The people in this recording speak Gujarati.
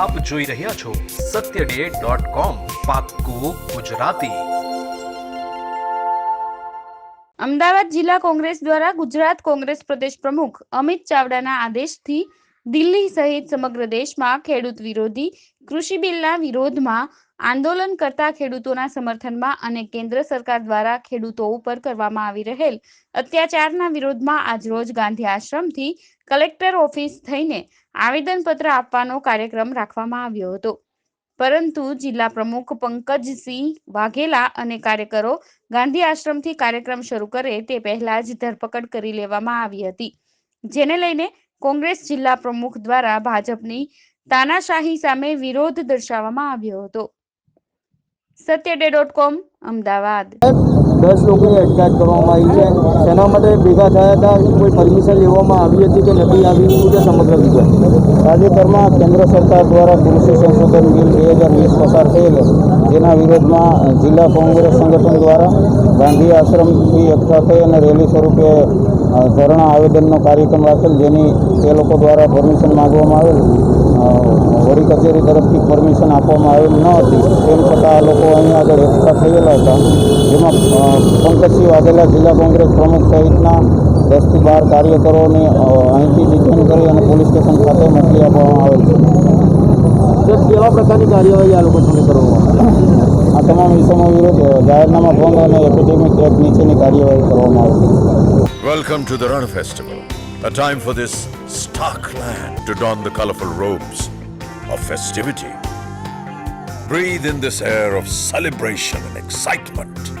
આપ જોઈ રહ્યા છો સત્ય ડે ગુજરાતી. અમદાવાદ જિલ્લા કોંગ્રેસ દ્વારા ગુજરાત કોંગ્રેસ પ્રદેશ પ્રમુખ અમિત ચાવડાના આદેશથી દિલ્હી સહિત સમગ્ર દેશમાં ખેડૂત વિરોધી કૃષિ બિલના વિરોધમાં આંદોલન કરતા ખેડૂતોના સમર્થનમાં અને કેન્દ્ર સરકાર દ્વારા ખેડૂતો ઉપર કરવામાં આવી રહેલ અત્યાચારના વિરોધમાં આજરોજ ગાંધી આશ્રમથી કલેક્ટર ઓફિસ થઈને આવેદનપત્ર આપવાનો કાર્યક્રમ રાખવામાં આવ્યો હતો. પરંતુ જિલ્લા પ્રમુખ પંકજસિંહ વાઘેલા અને કાર્યકરો ગાંધી આશ્રમથી કાર્યક્રમ શરૂ કરે તે પહેલા જ ધરપકડ કરી લેવામાં આવી હતી. જેને લઈને કોંગ્રેસ જિલ્લા પ્રમુખ દ્વારા ભાજપની તાનાશાહી સામે વિરોધ દર્શાવવામાં આવ્યો હતો. સત્ય ડે ડોટ કોમ, અમદાવાદ. દસ લોકોની અટકાયત કરવામાં આવી છે. તેના માટે ભેગા થયા હતા? કોઈ પરમિશન લેવામાં આવી હતી કે નથી આવી? શું છે સમગ્ર વિગત તાજેતરમાં કેન્દ્ર સરકાર દ્વારા કૃષિ સંશોધન બિલ બે હજાર વીસ પસાર થયેલ. જેના વિરોધમાં જિલ્લા કોંગ્રેસ સંગઠન દ્વારા ગાંધી આશ્રમથી એકઠા થઈ અને રેલી સ્વરૂપે ધોરણ આવેદનનો કાર્યક્રમ રાખેલ, જેની તે લોકો દ્વારા પરમિશન માગવામાં આવેલ. વડી કચેરી તરફથી પરમિશન આપવામાં આવેલ ન હતી. તેમ છતાં આ લોકો અહીં આગળ એકઠા થયેલા હતા જેમાં અ, પંકજસિંહ વાઘેલા જિલ્લા કોંગ્રેસ પ્રમુખ સહિતના દસથી બાર કાર્યકરોને અહીંથી ડિટેન કરી અને પોલીસ સ્ટેશન ખાતે મોકલી આપવામાં આવે છે કેવા પ્રકારની કાર્યવાહી આ લોકો સામે કરવામાં આ તમામ વિષયો વિરુદ્ધ જાહેરનામા ભંગ અને એપિડેમિક એક્ટ નીચેની કાર્યવાહી કરવામાં આવશે welcome to the Rann festival a time for this stark land to don the colorful robes of festivity. Breathe in this air of celebration and excitement.